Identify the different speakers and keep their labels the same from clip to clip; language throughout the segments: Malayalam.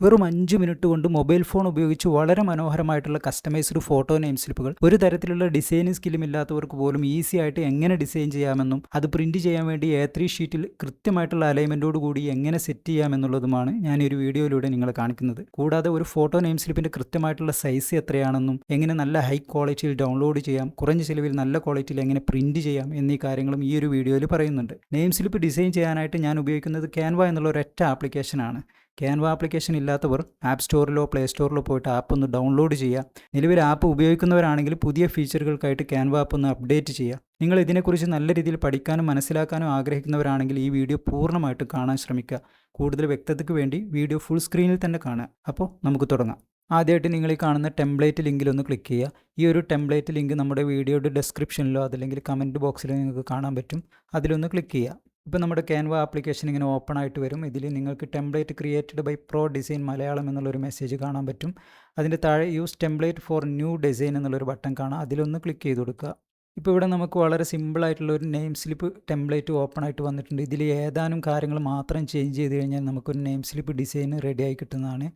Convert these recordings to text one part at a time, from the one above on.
Speaker 1: വെറും അഞ്ച് മിനിറ്റ് കൊണ്ട് മൊബൈൽ ഫോൺ ഉപയോഗിച്ച് വളരെ മനോഹരമായിട്ടുള്ള കസ്റ്റമൈസ്ഡ് ഫോട്ടോ നെയിം സ്ലിപ്പുകൾ ഒരു തരത്തിലുള്ള ഡിസൈനിങ് സ്കില്ലും ഇല്ലാത്തവർക്ക് പോലും ഈസി ആയിട്ട് എങ്ങനെ ഡിസൈൻ ചെയ്യാമെന്നും അത് പ്രിന്റ് ചെയ്യാൻ വേണ്ടി എ ത്രീ ഷീറ്റിൽ കൃത്യമായിട്ടുള്ള അലൈൻമെന്റോട് കൂടി എങ്ങനെ സെറ്റ് ചെയ്യാമെന്നുള്ളതുമാണ് ഞാൻ ഒരു വീഡിയോയിലൂടെ നിങ്ങളെ കാണിക്കുന്നത്. കൂടാതെ ഒരു ഫോട്ടോ നെയിം സ്ലിപ്പിന്റെ കൃത്യമായിട്ടുള്ള സൈസ് എത്രയാണെന്നും എങ്ങനെ നല്ല ഹൈ ക്വാളിറ്റിയിൽ ഡൗൺലോഡ് ചെയ്യാം കുറഞ്ഞ ചിലവിൽ നല്ല ക്വാളിറ്റിയിൽ എങ്ങനെ പ്രിന്റ് ചെയ്യാം എന്നീ കാര്യങ്ങളും ഈ ഒരു വീഡിയോയിൽ പറയുന്നുണ്ട്. നെയിം സ്ലിപ്പ് ഡിസൈൻ ചെയ്യാനായിട്ട് ഞാൻ ഉപയോഗിക്കുന്നത് ക്യാൻവ എന്നുള്ള ഒരൊറ്റ ആപ്ലിക്കേഷനാണ് ക്യാൻവ ആപ്ലിക്കേഷൻ ഇല്ലാത്തവർ ആപ്പ് സ്റ്റോറിലോ പ്ലേ സ്റ്റോറിലോ പോയിട്ട് ആപ്പ് ഒന്ന് ഡൗൺലോഡ് ചെയ്യുക. നിലവിൽ ആപ്പ് ഉപയോഗിക്കുന്നവരാണെങ്കിൽ പുതിയ ഫീച്ചറുകൾക്കായിട്ട് ക്യാൻവ ആപ്പ് ഒന്ന് അപ്ഡേറ്റ് ചെയ്യുക. നിങ്ങൾ ഇതിനെക്കുറിച്ച് നല്ല രീതിയിൽ പഠിക്കാനും മനസ്സിലാക്കാനും ആഗ്രഹിക്കുന്നവരാണെങ്കിൽ ഈ വീഡിയോ പൂർണമായിട്ട് കാണാൻ ശ്രമിക്കുക. കൂടുതൽ വ്യക്തതയ്ക്ക് വേണ്ടി വീഡിയോ ഫുൾ സ്ക്രീനിൽ തന്നെ കാണുക. അപ്പോൾ നമുക്ക് തുടങ്ങാം. ആദ്യമായിട്ട് നിങ്ങൾ ഈ കാണുന്ന ടെംപ്ലേറ്റ് ലിങ്കിൽ ഒന്ന് ക്ലിക്ക് ചെയ്യുക. ഈ ഒരു ടെംപ്ലേറ്റ് ലിങ്ക് നമ്മുടെ വീഡിയോയുടെ ഡിസ്ക്രിപ്ഷനിലോ അതല്ലെങ്കിൽ കമന്റ് ബോക്സിലോ നിങ്ങൾക്ക് കാണാൻ പറ്റും. അതിലൊന്ന് ക്ലിക്ക് ചെയ്യുക. ഇപ്പോൾ നമ്മുടെ ക്യാൻവ ആപ്ലിക്കേഷൻ ഇങ്ങനെ ഓപ്പൺ ആയിട്ട് വരും. ഇതിൽ നിങ്ങൾക്ക് template created by pro design Malayalam എന്നുള്ളൊരു മെസ്സേജ് കാണാൻ പറ്റും. അതിന്റെ താഴെ use template for new design എന്നുള്ളൊരു ബട്ടൺ കാണാം. അതിലൊന്ന് ക്ലിക്ക് ചെയ്ത് കൊടുക്കുക. ഇപ്പോൾ ഇവിടെ നമുക്ക് വളരെ സിമ്പിളായിട്ടുള്ള ഒരു നെയിം സ്ലിപ്പ് ടെംപ്ലേറ്റ് ഓപ്പൺ ആയിട്ട് വന്നിട്ടുണ്ട്. ഇതിൽ ഏതാനും കാര്യങ്ങൾ മാത്രം ചേഞ്ച് ചെയ്ത് കഴിഞ്ഞാൽ നമുക്കൊരു നെയിം സ്ലിപ്പ് ഡിസൈൻ റെഡിയായി കിട്ടുന്നതാണ്.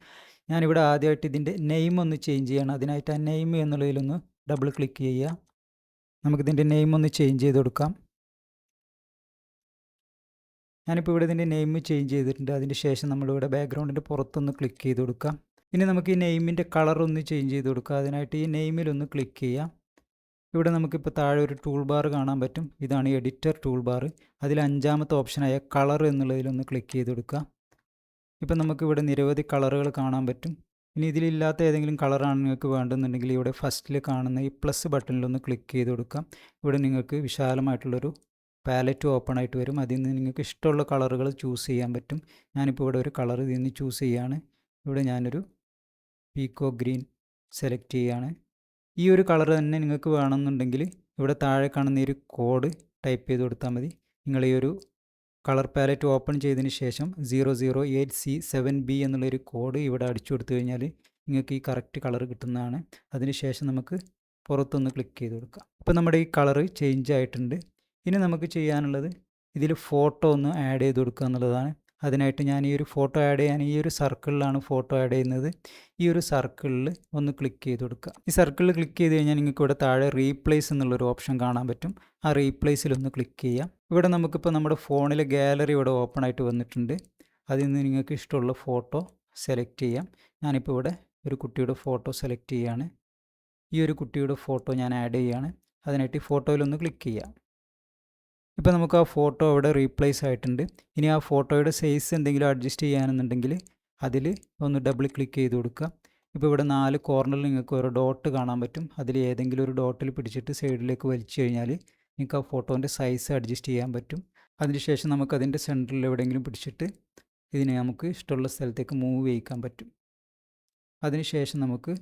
Speaker 1: ഞാനിവിടെ ആദ്യമായിട്ട് ഇതിന്റെ നെയിം ഒന്ന് ചേഞ്ച് ചെയ്യണം. അതിനായിട്ട് ആ നെയിം എന്നുള്ളതിലൊന്ന് ഡബിൾ ക്ലിക്ക് ചെയ്യുക. നമുക്കിതിന്റെ നെയിം ഒന്ന് ചേഞ്ച് ചെയ്ത് കൊടുക്കാം. ഞാനിപ്പോൾ ഇവിടെ ഇതിന്റെ നെയിം ചേഞ്ച് ചെയ്തിട്ടുണ്ട്. അതിന് ശേഷം നമ്മളിവിടെ ബാക്ക്ഗ്രൗണ്ടിന്റെ പുറത്തൊന്ന് ക്ലിക്ക് ചെയ്ത് കൊടുക്കാം. ഇനി നമുക്ക് ഈ നെയിമിന്റെ കളർ ഒന്ന് ചേഞ്ച് ചെയ്ത് കൊടുക്കുക അതിനായിട്ട് ഈ നെയിമിലൊന്ന് ക്ലിക്ക് ചെയ്യാം. ഇവിടെ നമുക്കിപ്പോൾ താഴെ ഒരു ടൂൾ ബാർ കാണാൻ പറ്റും. ഇതാണ് എഡിറ്റർ ടൂൾ ബാർ അതിൽ അഞ്ചാമത്തെ ഓപ്ഷനായ കളർ എന്നുള്ളതിലൊന്ന് ക്ലിക്ക് ചെയ്ത് കൊടുക്കുക ഇപ്പം നമുക്കിവിടെ നിരവധി കളറുകൾ കാണാൻ പറ്റും. ഇനി ഇതിലില്ലാത്ത ഏതെങ്കിലും കളറാണ് നിങ്ങൾക്ക് വേണ്ടെന്നുണ്ടെങ്കിൽ ഇവിടെ ഫസ്റ്റിൽ കാണുന്ന ഈ പ്ലസ് ബട്ടണിലൊന്ന് ക്ലിക്ക് ചെയ്ത് കൊടുക്കാം. ഇവിടെ നിങ്ങൾക്ക് വിശാലമായിട്ടുള്ളൊരു പാലറ്റ് ഓപ്പൺ ആയിട്ട് വരും. അതിൽ നിന്ന് നിങ്ങൾക്ക് ഇഷ്ടമുള്ള കളറുകൾ ചൂസ് ചെയ്യാൻ പറ്റും. ഞാനിപ്പോൾ ഇവിടെ ഒരു കളർ ഇതിൽ നിന്ന് ചൂസ് ചെയ്യുകയാണ് ഇവിടെ ഞാനൊരു പീക്കോ ഗ്രീൻ സെലക്ട് ചെയ്യുകയാണ് ഈ ഒരു കളർ തന്നെ നിങ്ങൾക്ക് വേണമെന്നുണ്ടെങ്കിൽ ഇവിടെ താഴെ കാണുന്ന ഒരു കോഡ് ടൈപ്പ് ചെയ്ത് കൊടുത്താൽ മതി. നിങ്ങൾ ഈ ഒരു കളർ പാലറ്റ് ഓപ്പൺ ചെയ്തതിന് ശേഷം zero zero eight C seven B എന്നുള്ളൊരു കോഡ് ഇവിടെ അടിച്ചു കൊടുത്തു കഴിഞ്ഞാൽ നിങ്ങൾക്ക് ഈ കറക്റ്റ് കളർ കിട്ടുന്നതാണ്. അതിന് ശേഷം നമുക്ക് പുറത്തൊന്ന് ക്ലിക്ക് ചെയ്ത് കൊടുക്കാം. അപ്പോൾ നമ്മുടെ ഈ കളർ ചേഞ്ച് ആയിട്ടുണ്ട്. ഇനി നമുക്ക് ചെയ്യാനുള്ളത് ഇതിൽ ഫോട്ടോ ഒന്ന് ആഡ് ചെയ്ത് കൊടുക്കുക എന്നുള്ളതാണ്. അതിനായിട്ട് ഞാൻ ഈ ഒരു ഫോട്ടോ ആഡ് ചെയ്യാൻ ഈ ഒരു സർക്കിളിലാണ് ഫോട്ടോ ആഡ് ചെയ്യുന്നത്. ഈ ഒരു സർക്കിളിൽ ഒന്ന് ക്ലിക്ക് ചെയ്ത് കൊടുക്കുക. ഈ സർക്കിളിൽ ക്ലിക്ക് ചെയ്ത് കഴിഞ്ഞാൽ നിങ്ങൾക്ക് ഇവിടെ താഴെ റീപ്ലേസ് എന്നുള്ളൊരു ഓപ്ഷൻ കാണാൻ പറ്റും. ആ റീപ്ലേസിൽ ഒന്ന് ക്ലിക്ക് ചെയ്യാം ഇവിടെ നമുക്കിപ്പോൾ നമ്മുടെ ഫോണിലെ ഗാലറി ഇവിടെ ഓപ്പൺ ആയിട്ട് വന്നിട്ടുണ്ട്. അതിൽ നിന്ന് നിങ്ങൾക്ക് ഇഷ്ടമുള്ള ഫോട്ടോ സെലക്ട് ചെയ്യാം. ഞാനിപ്പോൾ ഇവിടെ ഒരു കുട്ടിയുടെ ഫോട്ടോ സെലക്ട് ചെയ്യുകയാണ്. ഈ ഒരു കുട്ടിയുടെ ഫോട്ടോ ഞാൻ ആഡ് ചെയ്യുകയാണ്. അതിനായിട്ട് ഈ ഫോട്ടോയിലൊന്ന് ക്ലിക്ക് ചെയ്യാം ഇപ്പോൾ നമുക്ക് ആ ഫോട്ടോ അവിടെ റീപ്ലേസ് ആയിട്ടുണ്ട്. ഇനി ആ ഫോട്ടോയുടെ സൈസ് എന്തെങ്കിലും അഡ്ജസ്റ്റ് ചെയ്യാനെന്നുണ്ടെങ്കിൽ അതിൽ ഒന്ന് ഡബിൾ ക്ലിക്ക് ചെയ്ത് കൊടുക്കുക. ഇപ്പോൾ ഇവിടെ നാല് കോർണറിൽ നിങ്ങൾക്ക് ഒരു ഡോട്ട് കാണാൻ പറ്റും. അതിൽ ഏതെങ്കിലും ഒരു ഡോട്ടിൽ പിടിച്ചിട്ട് സൈഡിലേക്ക് വലിച്ചു കഴിഞ്ഞാൽ നിങ്ങൾക്ക് ആ ഫോട്ടോന്റെ സൈസ് അഡ്ജസ്റ്റ് ചെയ്യാൻ പറ്റും. അതിനുശേഷം നമുക്ക് അതിന്റെ സെന്ററിൽ എവിടെയെങ്കിലും പിടിച്ചിട്ട് ഇതിനെ നമുക്ക് ഇഷ്ടമുള്ള സ്ഥലത്തേക്ക് മൂവ് ചെയ്യിക്കാൻ പറ്റും. അതിനുശേഷം നമുക്ക്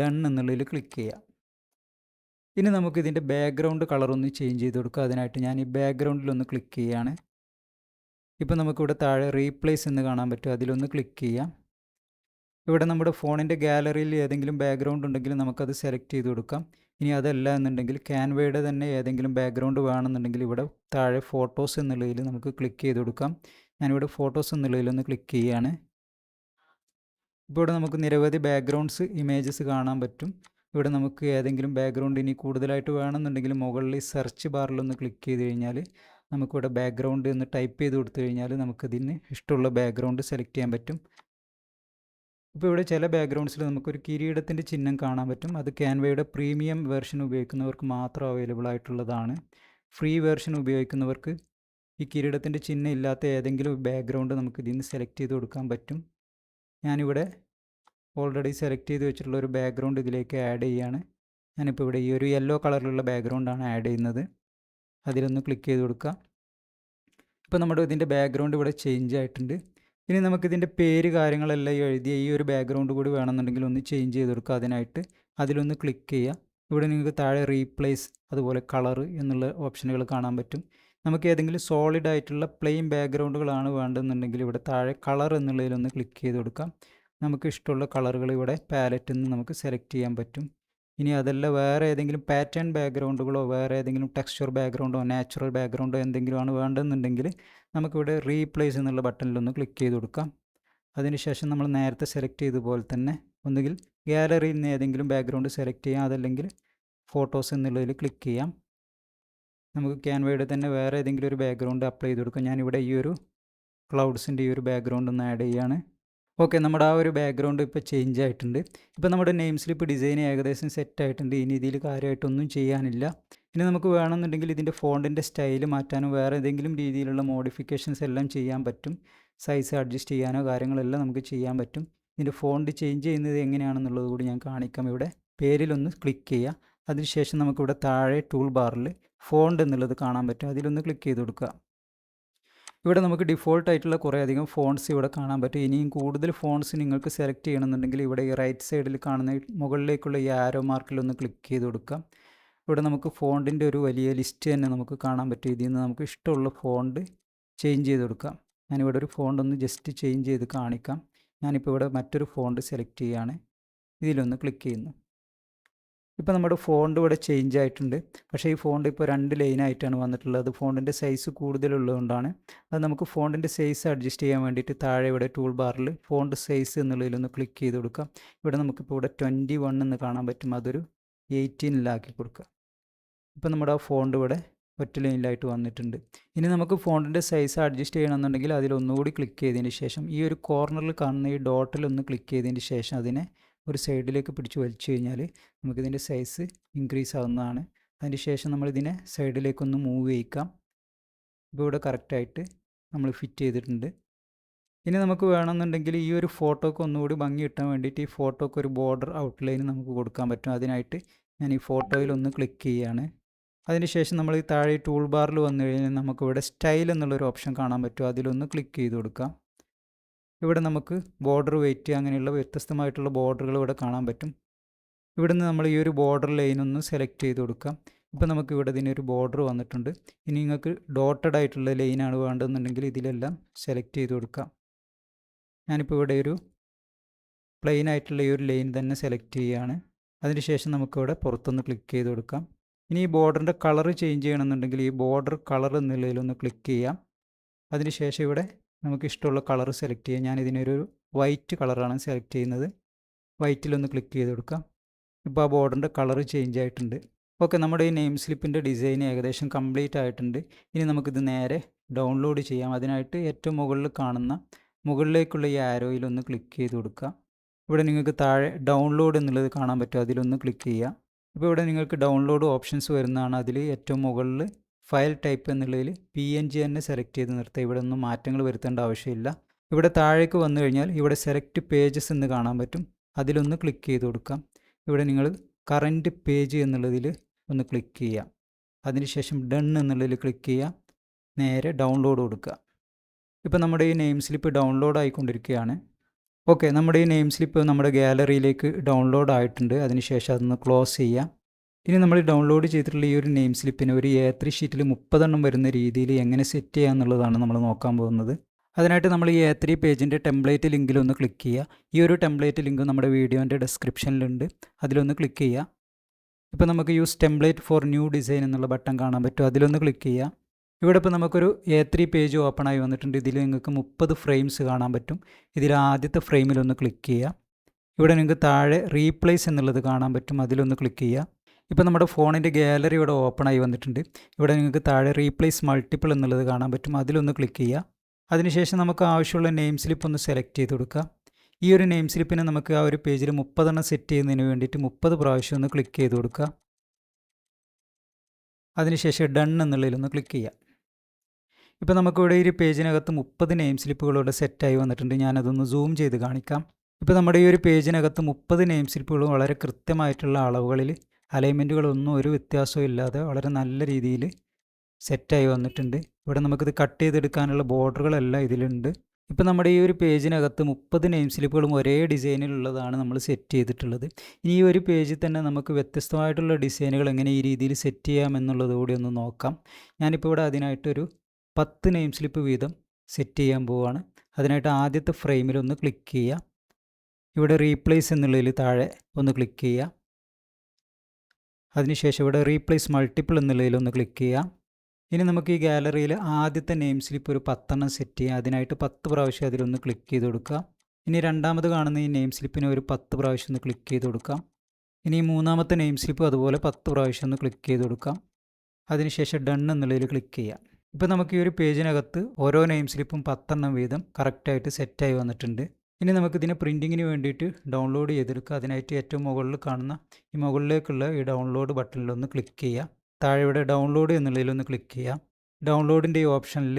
Speaker 1: ഡൺ എന്നുള്ളതിൽ ക്ലിക്ക് ചെയ്യാം. ഇനി നമുക്ക് ഇതിന്റെ ബാക്ക്ഗ്രൗണ്ട് കളർ ഒന്ന് ചേഞ്ച് ചെയ്ത് കൊടുക്കുക അതിനായിട്ട് ഞാൻ ഈ ബാക്ക്ഗ്രൗണ്ടിലൊന്ന് ക്ലിക്ക് ചെയ്യുകയാണ്. ഇപ്പോൾ നമുക്കിവിടെ താഴെ റീപ്ലേസ് എന്ന് കാണാൻ പറ്റും. അതിലൊന്ന് ക്ലിക്ക് ചെയ്യാം. ഇവിടെ നമ്മുടെ ഫോണിന്റെ ഗാലറിയിൽ ഏതെങ്കിലും ബാക്ക്ഗ്രൗണ്ട് ഉണ്ടെങ്കിൽ നമുക്കത് സെലക്ട് ചെയ്ത് കൊടുക്കാം. ഇനി അതല്ല എന്നുണ്ടെങ്കിൽ ക്യാൻവയുടെ തന്നെ ഏതെങ്കിലും ബാക്ക്ഗ്രൗണ്ട് വേണമെന്നുണ്ടെങ്കിൽ ഇവിടെ താഴെ ഫോട്ടോസ് എന്നുള്ളതിൽ നമുക്ക് ക്ലിക്ക് ചെയ്ത് കൊടുക്കാം. ഞാനിവിടെ ഫോട്ടോസ് എന്നുള്ളതിലൊന്ന് ക്ലിക്ക് ചെയ്യുകയാണ്. ഇപ്പോൾ ഇവിടെ നമുക്ക് നിരവധി ബാക്ക്ഗ്രൗണ്ട്സ് ഇമേജസ് കാണാൻ പറ്റും. ഇവിടെ നമുക്ക് ഏതെങ്കിലും ബാക്ക്ഗ്രൗണ്ട് ഇനി കൂടുതലായിട്ട് വേണമെന്നുണ്ടെങ്കിൽ മുകളിൽ സെർച്ച് ബാറിലൊന്ന് ക്ലിക്ക് ചെയ്ത് കഴിഞ്ഞാൽ നമുക്കിവിടെ ബാക്ക്ഗ്രൗണ്ട് എന്ന് ടൈപ്പ് ചെയ്ത് കൊടുത്തു കഴിഞ്ഞാൽ നമുക്കതിന് ഇഷ്ടമുള്ള ബാക്ക്ഗ്രൗണ്ട് സെലക്ട് ചെയ്യാൻ പറ്റും. ഇപ്പോൾ ഇവിടെ ചില ബാക്ക്ഗ്രൗണ്ട്സിൽ നമുക്കൊരു കിരീടത്തിന്റെ ചിഹ്നം കാണാൻ പറ്റും. അത് ക്യാൻവയുടെ പ്രീമിയം വേർഷൻ ഉപയോഗിക്കുന്നവർക്ക് മാത്രം അവൈലബിൾ ആയിട്ടുള്ളതാണ്. ഫ്രീ വേർഷൻ ഉപയോഗിക്കുന്നവർക്ക് ഈ കിരീടത്തിന്റെ ചിഹ്നം ഇല്ലാത്ത ഏതെങ്കിലും ബാക്ക്ഗ്രൗണ്ട് നമുക്ക് ഇതിൽ നിന്ന് സെലക്ട് ചെയ്ത് കൊടുക്കാൻ പറ്റും. ഞാനിവിടെ ഓൾറെഡി സെലക്ട് ചെയ്ത് വെച്ചിട്ടുള്ള ഒരു ബാക്ക്ഗ്രൗണ്ട് ഇതിലേക്ക് ആഡ് ചെയ്യുകയാണ് ഞാനിപ്പോൾ ഇവിടെ ഈ ഒരു യെല്ലോ കളറിലുള്ള ബാക്ക്ഗ്രൗണ്ടാണ് ആഡ് ചെയ്യുന്നത്. അതിലൊന്ന് ക്ലിക്ക് ചെയ്ത് കൊടുക്കുക. ഇപ്പോൾ നമ്മുടെ ഇതിന്റെ ബാക്ക്ഗ്രൗണ്ട് ഇവിടെ ചേഞ്ച് ആയിട്ടുണ്ട്. ഇനി നമുക്കിതിന്റെ പേര് കാര്യങ്ങളെല്ലാം എഴുതിയ ഈ ഒരു ബാക്ക്ഗ്രൗണ്ട് കൂടി വേണമെന്നുണ്ടെങ്കിൽ ഒന്ന് ചേഞ്ച് ചെയ്ത് കൊടുക്കുക അതിനായിട്ട്. അതിലൊന്ന് ക്ലിക്ക് ചെയ്യുക. ഇവിടെ നിങ്ങൾക്ക് താഴെ റീപ്ലേസ് അതുപോലെ കളർ എന്നുള്ള ഓപ്ഷനുകൾ കാണാൻ പറ്റും. നമുക്ക് ഏതെങ്കിലും സോളിഡ് ആയിട്ടുള്ള പ്ലെയിൻ ബാക്ക്ഗ്രൗണ്ടുകളാണ് വേണ്ടതെന്നുണ്ടെങ്കിൽ ഇവിടെ താഴെ കളർ എന്നുള്ളതിലൊന്ന് ക്ലിക്ക് ചെയ്ത് കൊടുക്കാം. നമുക്ക് ഇഷ്ടമുള്ള കളറുകൾ ഇവിടെ പാലറ്റിൽ നിന്ന് നമുക്ക് സെലക്ട് ചെയ്യാൻ പറ്റും. ഇനി അതല്ല വേറെ ഏതെങ്കിലും പാറ്റേൺ ബാക്ക്ഗ്രൗണ്ടുകളോ വേറെ ഏതെങ്കിലും ടെക്സ്ചർ ബാക്ക്ഗ്രൗണ്ടോ നാച്ചുറൽ ബാക്ക്ഗ്രൗണ്ടോ എന്തെങ്കിലും ആണ് വേണ്ടതെന്നുണ്ടെങ്കിൽ നമുക്കിവിടെ റീപ്ലേസ് എന്നുള്ള ബട്ടണിലൊന്ന് ക്ലിക്ക് ചെയ്ത് കൊടുക്കാം. അതിനുശേഷം നമ്മൾ നേരത്തെ സെലക്ട് ചെയ്ത പോലെ തന്നെ ഒന്നുകിൽ ഗാലറിയിൽ നിന്ന് ഏതെങ്കിലും ബാക്ക്ഗ്രൗണ്ട് സെലക്ട് ചെയ്യാം. അതല്ലെങ്കിൽ ഫോട്ടോസ് എന്നുള്ളതിൽ ക്ലിക്ക് ചെയ്യാം. നമുക്ക് ക്യാൻവയുടെ തന്നെ വേറെ ഏതെങ്കിലും ഒരു ബാക്ക്ഗ്രൗണ്ട് അപ്ലൈ ചെയ്ത് കൊടുക്കാം. ഞാനിവിടെ ഈ ഒരു ക്ലൗഡ്സിന്റെ ഈ ഒരു ബാക്ക്ഗ്രൗണ്ട് ഒന്ന് ആഡ് ചെയ്യാണ്. ഓക്കെ നമ്മുടെ ആ ഒരു ബാക്ക്ഗ്രൗണ്ട് ഇപ്പോൾ ചേഞ്ച് ആയിട്ടുണ്ട്. ഇപ്പോൾ നമ്മുടെ നെയിം സ്ലിപ്പ് ഡിസൈൻ ഏകദേശം സെറ്റ് ആയിട്ടുണ്ട്. ഇനി ഇതിൽ കാര്യമായിട്ടൊന്നും ചെയ്യാനില്ല. ഇനി നമുക്ക് വേണമെന്നുണ്ടെങ്കിൽ ഇതിന്റെ ഫോണ്ടിന്റെ സ്റ്റൈൽ മാറ്റാനോ വേറെ ഏതെങ്കിലും രീതിയിലുള്ള മോഡിഫിക്കേഷൻസ് എല്ലാം ചെയ്യാൻ പറ്റും. സൈസ് അഡ്ജസ്റ്റ് ചെയ്യാനോ കാര്യങ്ങളെല്ലാം നമുക്ക് ചെയ്യാൻ പറ്റും. ഇതിന്റെ ഫോണ്ട് ചേഞ്ച് ചെയ്യുന്നത് എങ്ങനെയാണെന്നുള്ളത് കൂടി ഞാൻ കാണിക്കാം ഇവിടെ. പേരിലൊന്ന് ക്ലിക്ക് ചെയ്യുക. അതിനുശേഷം നമുക്കിവിടെ താഴെ ടൂൾ ബാറിൽ ഫോണ്ട് എന്നുള്ളത് കാണാൻ പറ്റും. അതിലൊന്ന് ക്ലിക്ക് ചെയ്ത് കൊടുക്കുക. ഇവിടെ നമുക്ക് ഡിഫോൾട്ട് ആയിട്ടുള്ള കുറേ അധികം ഫോൺസ് ഇവിടെ കാണാൻ പറ്റും. ഇനിയും കൂടുതൽ ഫോൺസ് നിങ്ങൾക്ക് സെലക്ട് ചെയ്യണമെന്നുണ്ടെങ്കിൽ ഇവിടെ ഈ റൈറ്റ് സൈഡിൽ കാണുന്ന മുകളിലേക്കുള്ള ഈ ആരോ മാർക്കിൽ ഒന്ന് ക്ലിക്ക് ചെയ്ത് കൊടുക്കാം ഇവിടെ നമുക്ക് ഫോണ്ടിന്റെ ഒരു വലിയ ലിസ്റ്റ് തന്നെ നമുക്ക് കാണാൻ പറ്റും. ഇതിൽ നിന്ന് നമുക്ക് ഇഷ്ടമുള്ള ഫോണ്ട് ചേഞ്ച് ചെയ്ത് കൊടുക്കാം. ഞാനിവിടെ ഒരു ഫോണ്ട് ഒന്ന് ജസ്റ്റ് ചേഞ്ച് ചെയ്ത് കാണിക്കാം. ഞാനിപ്പോൾ ഇവിടെ മറ്റൊരു ഫോണ്ട് സെലക്ട് ചെയ്യുകയാണ് ഇതിലൊന്ന് ക്ലിക്ക് ചെയ്യുന്നു. ഇപ്പോൾ നമ്മുടെ ഫോണ്ട് ഇവിടെ ചേഞ്ച് ആയിട്ടുണ്ട്. പക്ഷേ ഈ ഫോണ്ട് ഇപ്പോൾ രണ്ട് ലൈനായിട്ടാണ് വന്നിട്ടുള്ളത്. ഫോണ്ടിന്റെ സൈസ് കൂടുതലുള്ളതുകൊണ്ടാണ്. അത് നമുക്ക് ഫോണ്ടിന്റെ സൈസ് അഡ്ജസ്റ്റ് ചെയ്യാൻ വേണ്ടിയിട്ട് താഴെ ഇവിടെ ടൂൾ ബാറിൽ ഫോണ്ട് സൈസ് എന്നുള്ളതിലൊന്ന് ക്ലിക്ക് ചെയ്ത് കൊടുക്കാം. ഇവിടെ നമുക്കിപ്പോൾ ഇവിടെ ട്വന്റി വൺ എന്ന് കാണാൻ പറ്റും. അതൊരു എയ്റ്റീനിലാക്കി കൊടുക്കുക. ഇപ്പോൾ നമ്മുടെ ആ ഫോണ്ട് ഇവിടെ ഒറ്റ ലൈനിലായിട്ട് വന്നിട്ടുണ്ട്. ഇനി നമുക്ക് ഫോണ്ടിന്റെ സൈസ് അഡ്ജസ്റ്റ് ചെയ്യണമെന്നുണ്ടെങ്കിൽ അതിലൊന്നുകൂടി ക്ലിക്ക് ചെയ്തതിന് ശേഷം ഈ ഒരു കോർണറിൽ കാണുന്ന ഈ ഡോട്ടിലൊന്ന് ക്ലിക്ക് ചെയ്തതിന് ശേഷം അതിനെ ഒരു സൈഡിലേക്ക് പിടിച്ച് വലിച്ചു കഴിഞ്ഞാൽ നമുക്കിതിന്റെ സൈസ് ഇൻക്രീസ് ആവുന്നതാണ്. അതിന് ശേഷം നമ്മളിതിനെ സൈഡിലേക്കൊന്ന് മൂവ് ചെയ്യിക്കാം. ഇപ്പോൾ ഇവിടെ കറക്റ്റായിട്ട് നമ്മൾ ഫിറ്റ് ചെയ്തിട്ടുണ്ട്. ഇനി നമുക്ക് വേണമെന്നുണ്ടെങ്കിൽ ഈ ഒരു ഫോട്ടോക്ക് ഒന്നുകൂടി ഭംഗി കിട്ടാൻ വേണ്ടിയിട്ട് ഈ ഫോട്ടോക്ക് ഒരു ബോർഡർ ഔട്ട്ലൈൻ നമുക്ക് കൊടുക്കാൻ പറ്റും. അതിനായിട്ട് ഞാൻ ഈ ഫോട്ടോയിൽ ഒന്ന് ക്ലിക്ക് ചെയ്യുകയാണ് അതിനുശേഷം നമ്മൾ ഈ താഴെ ടൂൾ ബാറിൽ വന്നു കഴിഞ്ഞാൽ നമുക്കിവിടെ സ്റ്റൈൽ എന്നുള്ളൊരു ഓപ്ഷൻ കാണാൻ പറ്റും. അതിലൊന്ന് ക്ലിക്ക് ചെയ്ത് കൊടുക്കാം. ഇവിടെ നമുക്ക് ബോർഡർ വെയിറ്റ് അങ്ങനെയുള്ള വ്യത്യസ്തമായിട്ടുള്ള ബോർഡറുകൾ ഇവിടെ കാണാൻ പറ്റും. ഇവിടുന്ന് നമ്മൾ ഈ ഒരു ബോർഡർ ലൈൻ ഒന്ന് സെലക്ട് ചെയ്ത് കൊടുക്കാം. ഇപ്പോൾ നമുക്ക് ഇവിടെ ഇതിനൊരു ബോർഡർ വന്നിട്ടുണ്ട്. ഇനി നിങ്ങൾക്ക് ഡോട്ടഡ് ആയിട്ടുള്ള ലൈനാണ് വേണ്ടതെന്നുണ്ടെങ്കിൽ ഇതിലെല്ലാം സെലക്ട് ചെയ്ത് കൊടുക്കാം. ഞാനിപ്പോൾ ഇവിടെ ഒരു പ്ലെയിൻ ആയിട്ടുള്ള ഈ ഒരു ലൈൻ തന്നെ സെലക്ട് ചെയ്യുകയാണ് അതിനുശേഷം നമുക്കിവിടെ പുറത്തൊന്ന് ക്ലിക്ക് ചെയ്ത് കൊടുക്കാം. ഇനി ഈ ബോർഡറിന്റെ കളർ ചേഞ്ച് ചെയ്യണമെന്നുണ്ടെങ്കിൽ ഈ ബോർഡർ കളർ എന്നുള്ളതിലൊന്ന് ക്ലിക്ക് ചെയ്യാം. അതിനുശേഷം ഇവിടെ നമുക്ക് ഇഷ്ടമുള്ള കളർ സെലക്ട് ചെയ്യാം. ഞാൻ ഇതിനൊരു വൈറ്റ് കളറാണ് സെലക്ട് ചെയ്യുന്നത്. വൈറ്റിലൊന്ന് ക്ലിക്ക് ചെയ്ത് കൊടുക്കാം ഇപ്പോൾ ആ ബോർഡറിന്റെ കളർ ചേഞ്ച് ആയിട്ടുണ്ട്. ഓക്കെ നമ്മുടെ ഈ നെയിം സ്ലിപ്പിന്റെ ഡിസൈൻ ഏകദേശം കംപ്ലീറ്റ് ആയിട്ടുണ്ട്. ഇനി നമുക്കിത് നേരെ ഡൗൺലോഡ് ചെയ്യാം. അതിനായിട്ട് ഏറ്റവും മുകളിൽ കാണുന്ന മുകളിലേക്കുള്ള ഈ ആരോയിലൊന്ന് ക്ലിക്ക് ചെയ്ത് കൊടുക്കുക. ഇവിടെ നിങ്ങൾക്ക് താഴെ ഡൗൺലോഡ് എന്നുള്ളത് കാണാൻ പറ്റും. അതിലൊന്ന് ക്ലിക്ക് ചെയ്യുക. ഇപ്പോൾ ഇവിടെ നിങ്ങൾക്ക് ഡൗൺലോഡ് ഓപ്ഷൻസ് വരുന്നതാണ്. അതിൽ ഏറ്റവും മുകളിൽ ഫയൽ ടൈപ്പ് എന്നുള്ളതിൽ പി എൻ ജി തന്നെ സെലക്ട് ചെയ്ത് നിർത്തുക ഇവിടെ ഒന്നും മാറ്റങ്ങൾ വരുത്തേണ്ട ആവശ്യമില്ല. ഇവിടെ താഴേക്ക് വന്നു കഴിഞ്ഞാൽ ഇവിടെ സെലക്ട് പേജസ് എന്ന് കാണാൻ പറ്റും. അതിലൊന്ന് ക്ലിക്ക് ചെയ്ത് കൊടുക്കാം. ഇവിടെ നിങ്ങൾ കറന്റ് പേജ് എന്നുള്ളതിൽ ഒന്ന് ക്ലിക്ക് ചെയ്യാം. അതിനുശേഷം ഡൺ എന്നുള്ളതിൽ ക്ലിക്ക് ചെയ്യാം. നേരെ ഡൗൺലോഡ് കൊടുക്കുക. ഇപ്പോൾ നമ്മുടെ ഈ നെയിം സ്ലിപ്പ് ഡൗൺലോഡ് ആയിക്കൊണ്ടിരിക്കുകയാണ്. ഓക്കെ നമ്മുടെ ഈ നെയിം സ്ലിപ്പ് നമ്മുടെ ഗാലറിയിലേക്ക് ഡൗൺലോഡ് ആയിട്ടുണ്ട്. അതിനുശേഷം അതൊന്ന് ക്ലോസ് ചെയ്യാം. ഇനി നമ്മൾ ഡൗൺലോഡ് ചെയ്തിട്ടുള്ള ഈ ഒരു നെയിം സ്ലിപ്പിന് ഒരു എ ത്രീ ഷീറ്റിൽ മുപ്പതെണ്ണം വരുന്ന രീതിയിൽ എങ്ങനെ സെറ്റ് ചെയ്യുക എന്നുള്ളതാണ് നമ്മൾ നോക്കാൻ പോകുന്നത്. അതിനായിട്ട് നമ്മൾ ഈ എ ത്രീ പേജിന്റെ ടെംപ്ലേറ്റ് ലിങ്കിലൊന്ന് ക്ലിക്ക് ചെയ്യുക ഈ ഒരു ടെംപ്ലേറ്റ് ലിങ്ക് നമ്മുടെ വീഡിയോന്റെ ഡിസ്ക്രിപ്ഷനിലുണ്ട് അതിലൊന്ന് ക്ലിക്ക് ചെയ്യുക ഇപ്പോൾ നമുക്ക് use template for new design എന്നുള്ള ബട്ടൺ കാണാൻ പറ്റും. അതിലൊന്ന് ക്ലിക്ക് ചെയ്യുക ഇവിടെ ഇപ്പോൾ നമുക്കൊരു എ ത്രീ പേജ് ഓപ്പൺ ആയി വന്നിട്ടുണ്ട്. ഇതിൽ നിങ്ങൾക്ക് മുപ്പത് ഫ്രെയിംസ് കാണാൻ പറ്റും. ഇതിൽ ആദ്യത്തെ ഫ്രെയിമിലൊന്ന് ക്ലിക്ക് ചെയ്യുക ഇവിടെ നിങ്ങൾക്ക് താഴെ റീപ്ലേസ് എന്നുള്ളത് കാണാൻ പറ്റും. അതിലൊന്ന് ക്ലിക്ക് ചെയ്യുക ഇപ്പോൾ നമ്മുടെ ഫോണിന്റെ ഗാലറി ഇവിടെ ഓപ്പൺ ആയി വന്നിട്ടുണ്ട്. ഇവിടെ നിങ്ങൾക്ക് താഴെ റീപ്ലേസ് മൾട്ടിപ്പിൾ എന്നുള്ളത് കാണാൻ പറ്റും. അതിലൊന്ന് ക്ലിക്ക് ചെയ്യുക. അതിനുശേഷം നമുക്ക് ആവശ്യമുള്ള നെയിം സ്ലിപ്പ് ഒന്ന് സെലക്ട് ചെയ്ത് കൊടുക്കുക. ഈ ഒരു നെയിം സ്ലിപ്പിനെ നമുക്ക് ആ ഒരു പേജിൽ മുപ്പതെണ്ണം സെറ്റ് ചെയ്യുന്നതിന് വേണ്ടിയിട്ട് മുപ്പത് പ്രാവശ്യം ഒന്ന് ക്ലിക്ക് ചെയ്ത് കൊടുക്കുക. അതിനുശേഷം ഡൺ എന്നുള്ളതിലൊന്ന് ക്ലിക്ക് ചെയ്യുക. ഇപ്പോൾ നമുക്കിവിടെ ഈ ഒരു പേജിനകത്ത് മുപ്പത് നെയിം സ്ലിപ്പുകളോടെ സെറ്റായി വന്നിട്ടുണ്ട്. ഞാനതൊന്ന് സൂം ചെയ്ത് കാണിക്കാം. ഇപ്പോൾ നമ്മുടെ ഈ ഒരു പേജിനകത്ത് മുപ്പത് നെയിം സ്ലിപ്പുകളും വളരെ കൃത്യമായിട്ടുള്ള അളവുകളിൽ അലൈൻമെന്റുകളൊന്നും ഒരു വ്യത്യാസവും ഇല്ലാതെ വളരെ നല്ല രീതിയിൽ സെറ്റായി വന്നിട്ടുണ്ട്. ഇവിടെ നമുക്കിത് കട്ട് ചെയ്തെടുക്കാനുള്ള ബോർഡറുകളെല്ലാം ഇതിലുണ്ട്. ഇപ്പോൾ നമ്മുടെ ഈ ഒരു പേജിനകത്ത് മുപ്പത് നെയിം സ്ലിപ്പുകളും ഒരേ ഡിസൈനിലുള്ളതാണ് നമ്മൾ സെറ്റ് ചെയ്തിട്ടുള്ളത്. ഇനി ഈ ഒരു പേജിൽ തന്നെ നമുക്ക് വ്യത്യസ്തമായിട്ടുള്ള ഡിസൈനുകൾ എങ്ങനെ ഈ രീതിയിൽ സെറ്റ് ചെയ്യാം എന്നുള്ളതുകൂടി ഒന്ന് നോക്കാം. ഞാനിപ്പോൾ ഇവിടെ അതിനായിട്ടൊരു പത്ത് നെയിം സ്ലിപ്പ് വീതം സെറ്റ് ചെയ്യാൻ പോവുകയാണ് അതിനായിട്ട് ആദ്യത്തെ ഫ്രെയിമിൽ ഒന്ന് ക്ലിക്ക് ചെയ്യുക. ഇവിടെ റീപ്ലേസ് എന്നുള്ളതിൽ താഴെ ഒന്ന് ക്ലിക്ക് ചെയ്യുക. അതിനുശേഷം ഇവിടെ റീപ്ലേസ് മൾട്ടിപ്പിൾ എന്നുള്ളതിൽ ഒന്ന് ക്ലിക്ക് ചെയ്യാം ഇനി നമുക്ക് ഈ ഗാലറിയിൽ ആദ്യത്തെ നെയിം സ്ലിപ്പ് ഒരു പത്തെണ്ണം സെറ്റ് ചെയ്യാം അതിനായിട്ട് പത്ത് പ്രാവശ്യം അതിലൊന്ന് ക്ലിക്ക് ചെയ്ത് കൊടുക്കാം ഇനി രണ്ടാമത് കാണുന്ന ഈ നെയിം സ്ലിപ്പിനെ ഒരു പത്ത് പ്രാവശ്യം ഒന്ന് ക്ലിക്ക് ചെയ്ത് കൊടുക്കാം ഇനി മൂന്നാമത്തെ നെയിം സ്ലിപ്പ് അതുപോലെ പത്ത് പ്രാവശ്യം ഒന്ന് ക്ലിക്ക് ചെയ്ത് കൊടുക്കാം അതിനുശേഷം ഡൺ എന്നുള്ളതിൽ ക്ലിക്ക് ചെയ്യാം ഇപ്പോൾ നമുക്ക് ഈ ഒരു പേജിനകത്ത് ഓരോ നെയിം സ്ലിപ്പും പത്തെണ്ണം വീതം കറക്റ്റായിട്ട് സെറ്റായി വന്നിട്ടുണ്ട്. ഇനി നമുക്കിതിനെ പ്രിന്റിങ്ങിന് വേണ്ടിയിട്ട് ഡൗൺലോഡ് ചെയ്തെടുക്കുക. അതിനായിട്ട് ഏറ്റവും മുകളിൽ കാണുന്ന ഈ മുകളിലേക്കുള്ള ഈ ഡൗൺലോഡ് ബട്ടണിലൊന്ന് ക്ലിക്ക് ചെയ്യുക. താഴെ ഇവിടെ ഡൗൺലോഡ് എന്നുള്ളതിലൊന്ന് ക്ലിക്ക് ചെയ്യുക. ഡൗൺലോഡിന്റെ ഈ ഓപ്ഷനിൽ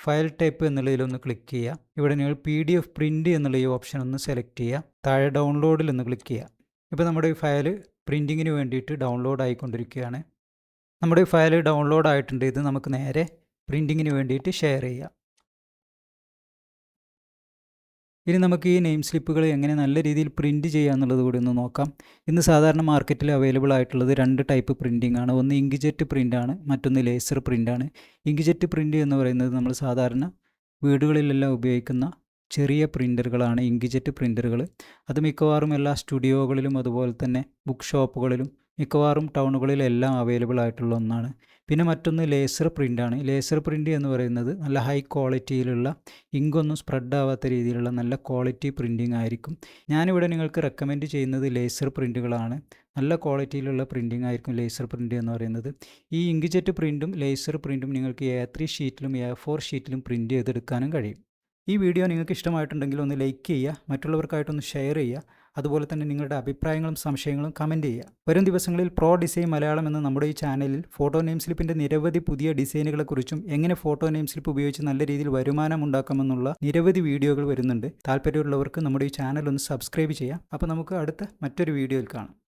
Speaker 1: ഫയൽ ടൈപ്പ് എന്നുള്ളതിലൊന്ന് ക്ലിക്ക് ചെയ്യുക. ഇവിടെ നിങ്ങൾ പി ഡി എഫ് പ്രിന്റ് എന്നുള്ള ഈ ഓപ്ഷൻ ഒന്ന് സെലക്ട് ചെയ്യുക. താഴെ ഡൗൺലോഡിൽ ഒന്ന് ക്ലിക്ക് ചെയ്യുക. ഇപ്പോൾ നമ്മുടെ ഈ ഫയൽ പ്രിന്റിങ്ങിന് വേണ്ടിയിട്ട് ഡൗൺലോഡ് ആയിക്കൊണ്ടിരിക്കുകയാണ്. നമ്മുടെ ഈ ഫയൽ ഡൗൺലോഡ് ആയിട്ടുണ്ട്. ഇത് നമുക്ക് നേരെ പ്രിന്റിങ്ങിന് വേണ്ടിയിട്ട് ഷെയർ ചെയ്യാം ഇനി നമുക്ക് ഈ നെയിം സ്ലിപ്പുകൾ എങ്ങനെ നല്ല രീതിയിൽ പ്രിന്റ് ചെയ്യുക എന്നുള്ളത് കൂടി ഒന്ന് നോക്കാം. ഇന്ന് സാധാരണ മാർക്കറ്റിൽ അവൈലബിൾ ആയിട്ടുള്ളത് രണ്ട് ടൈപ്പ് പ്രിന്റിംഗ് ആണ്. ഒന്ന് ഇങ്ക്ജെറ്റ് ആണ് മറ്റൊന്ന് ലേസർ ആണ്. ഇങ്ക്ജെറ്റ് പ്രിന്റ് എന്ന് പറയുന്നത് നമ്മൾ സാധാരണ വീടുകളിലെല്ലാം ഉപയോഗിക്കുന്ന ചെറിയ പ്രിന്ററുകളാണ് ഇങ്ക്ജെറ്റ് പ്രിന്ററുകൾ അത് മിക്കവാറും എല്ലാ സ്റ്റുഡിയോകളിലും അതുപോലെ തന്നെ ബുക്ക് ഷോപ്പുകളിലും മിക്കവാറും ടൗണുകളിലെല്ലാം അവൈലബിൾ ആയിട്ടുള്ള ഒന്നാണ്. പിന്നെ മറ്റൊന്ന് ലേസർ പ്രിന്റാണ് ലേസർ പ്രിന്റ് എന്ന് പറയുന്നത് നല്ല ഹൈ ക്വാളിറ്റിയിലുള്ള ഇങ്കൊന്നും സ്പ്രെഡ് ആവാത്ത രീതിയിലുള്ള നല്ല ക്വാളിറ്റി പ്രിന്റിംഗ് ആയിരിക്കും. ഞാനിവിടെ നിങ്ങൾക്ക് റെക്കമെൻഡ് ചെയ്യുന്നത് ലേസർ പ്രിന്റുകളാണ് നല്ല ക്വാളിറ്റിയിലുള്ള പ്രിന്റിംഗ് ആയിരിക്കും ലേസർ പ്രിന്റ് എന്ന് പറയുന്നത്. ഈ ഇങ്ക് ജെറ്റ് പ്രിന്റും ലേസർ പ്രിന്റും നിങ്ങൾക്ക് എ ത്രീ ഷീറ്റിലും എ ഫോർ ഷീറ്റിലും പ്രിന്റ് ചെയ്തെടുക്കാനും കഴിയും. ഈ വീഡിയോ നിങ്ങൾക്ക് ഇഷ്ടമായിട്ടുണ്ടെങ്കിൽ ഒന്ന് ലൈക്ക് ചെയ്യുക. മറ്റുള്ളവർക്കായിട്ടൊന്ന് ഷെയർ ചെയ്യുക. അതുപോലെ തന്നെ നിങ്ങളുടെ അഭിപ്രായങ്ങളും സംശയങ്ങളും കമന്റ് ചെയ്യുക. വരും ദിവസങ്ങളിൽ പ്രോ ഡിസൈൻ മലയാളം എന്ന നമ്മുടെ ഈ ചാനലിൽ ഫോട്ടോ നെയിം സ്ലിപ്പിന്റെ നിരവധി പുതിയ ഡിസൈനുകളെക്കുറിച്ചും എങ്ങനെ ഫോട്ടോ നെയിം സ്ലിപ്പ് ഉപയോഗിച്ച് നല്ല രീതിയിൽ വരുമാനം ഉണ്ടാക്കാമെന്നുള്ള നിരവധി വീഡിയോകൾ വരുന്നുണ്ട്. താല്പര്യമുള്ളവർക്ക് നമ്മുടെ ഈ ചാനൽ ഒന്ന് സബ്സ്ക്രൈബ് ചെയ്യാം അപ്പോൾ നമുക്ക് അടുത്ത മറ്റൊരു വീഡിയോയിൽ കാണാം.